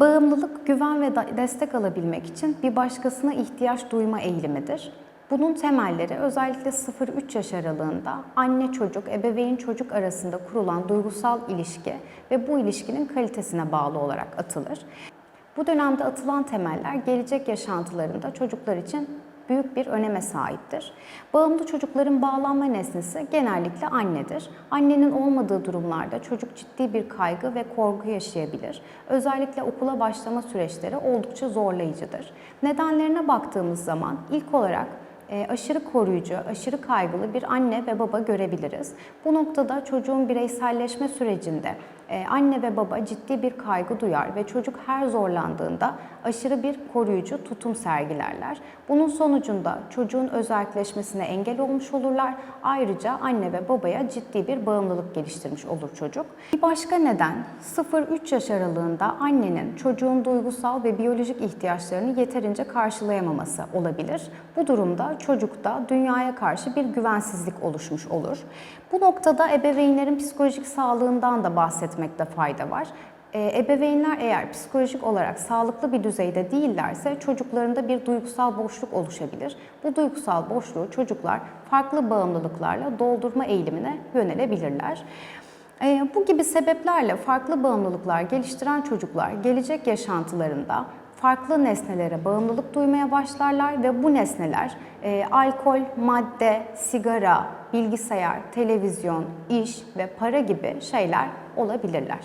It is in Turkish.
Bağımlılık, güven ve destek alabilmek için bir başkasına ihtiyaç duyma eğilimidir. Bunun temelleri özellikle 0-3 yaş aralığında anne çocuk, ebeveyn çocuk arasında kurulan duygusal ilişki ve bu ilişkinin kalitesine bağlı olarak atılır. Bu dönemde atılan temeller gelecek yaşantılarında çocuklar için büyük bir öneme sahiptir. Bağımlı çocukların bağlanma nesnesi genellikle annedir. Annenin olmadığı durumlarda çocuk ciddi bir kaygı ve korku yaşayabilir. Özellikle okula başlama süreçleri oldukça zorlayıcıdır. Nedenlerine baktığımız zaman ilk olarak e, aşırı koruyucu, aşırı kaygılı bir anne ve baba görebiliriz. Bu noktada çocuğun bireyselleşme sürecinde anne ve baba ciddi bir kaygı duyar ve çocuk her zorlandığında aşırı bir koruyucu tutum sergilerler. Bunun sonucunda çocuğun özelleşmesine engel olmuş olurlar. Ayrıca anne ve babaya ciddi bir bağımlılık geliştirmiş olur çocuk. Bir başka neden 0-3 yaş aralığında annenin çocuğun duygusal ve biyolojik ihtiyaçlarını yeterince karşılayamaması olabilir. Bu durumda çocukta dünyaya karşı bir güvensizlik oluşmuş olur. Bu noktada ebeveynlerin psikolojik sağlığından da bahsetmekte fayda var. Ee, Ebeveynler eğer psikolojik olarak sağlıklı bir düzeyde değillerse çocuklarında bir duygusal boşluk oluşabilir. Bu duygusal boşluğu çocuklar farklı bağımlılıklarla doldurma eğilimine yönelebilirler. Ee, Bu gibi sebeplerle farklı bağımlılıklar geliştiren çocuklar gelecek yaşantılarında farklı nesnelere bağımlılık duymaya başlarlar ve bu nesneler e, alkol, madde, sigara, bilgisayar, televizyon, iş ve para gibi şeyler olabilirler.